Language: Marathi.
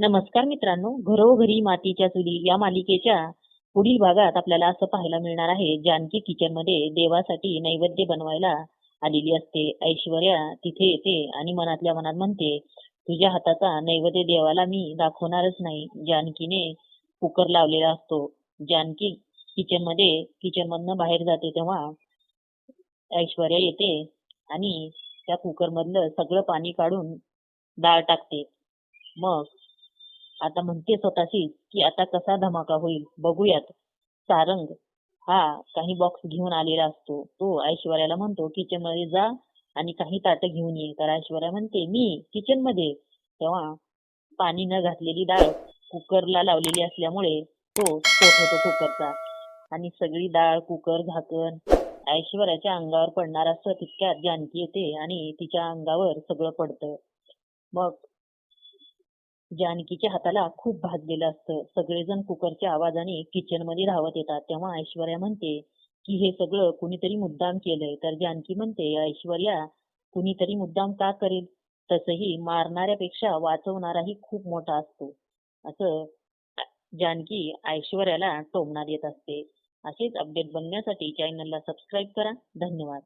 नमस्कार मित्रांनो घरोघरी मातीच्या चुली या मालिकेच्या पुढील भागात आपल्याला असं पाहायला मिळणार आहे जानकी किचनमध्ये देवासाठी नैवेद्य बनवायला आलेली असते. ऐश्वर्या तिथे येते आणि मनातल्या मनात म्हणते तुझ्या हाताचा नैवेद्य देवाला मी दाखवणारच नाही. जानकीने कुकर लावलेला असतो. जानकी किचनमध्ये किचन मधनं बाहेर जाते तेव्हा ऐश्वर्या येते आणि त्या कुकर मधलं सगळं पाणी काढून डाळ टाकते. मग आता म्हणते स्वतःशी की आता कसा धमाका होईल? बघूयात. सारंग हा काही बॉक्स घेऊन आलेला असतो. तो ऐश्वर्याला म्हणतो किचनमध्ये जा आणि काही ताट घेऊन ये. तर ऐश्वर्या म्हणते मी किचनमध्ये. तेव्हा पाणी न घातलेली डाळ कुकरला लावलेली असल्यामुळे तो स्फोट होतो कुकरचा. आणि सगळी डाळ कुकर झाकण ऐश्वर्याच्या अंगावर पडणार असं तितक्यात जानकी येते आणि तिच्या अंगावर सगळं पडतं. मग जानकीच्या हाताला खूप भाजलेलं असतं. सगळेजण कुकरच्या आवाजाने किचनमध्ये धावत येतात. तेव्हा ऐश्वर्या म्हणते की हे सगळं कुणीतरी मुद्दाम केलंय. तर जानकी म्हणते ऐश्वर्या कुणीतरी मुद्दाम का करेल? तसंही मारणाऱ्यापेक्षा वाचवणाराही खूप मोठा असतो. असं जानकी ऐश्वर्याला टोमणार येत असते. असेच अपडेट बघण्यासाठी चॅनलला सबस्क्राईब करा. धन्यवाद.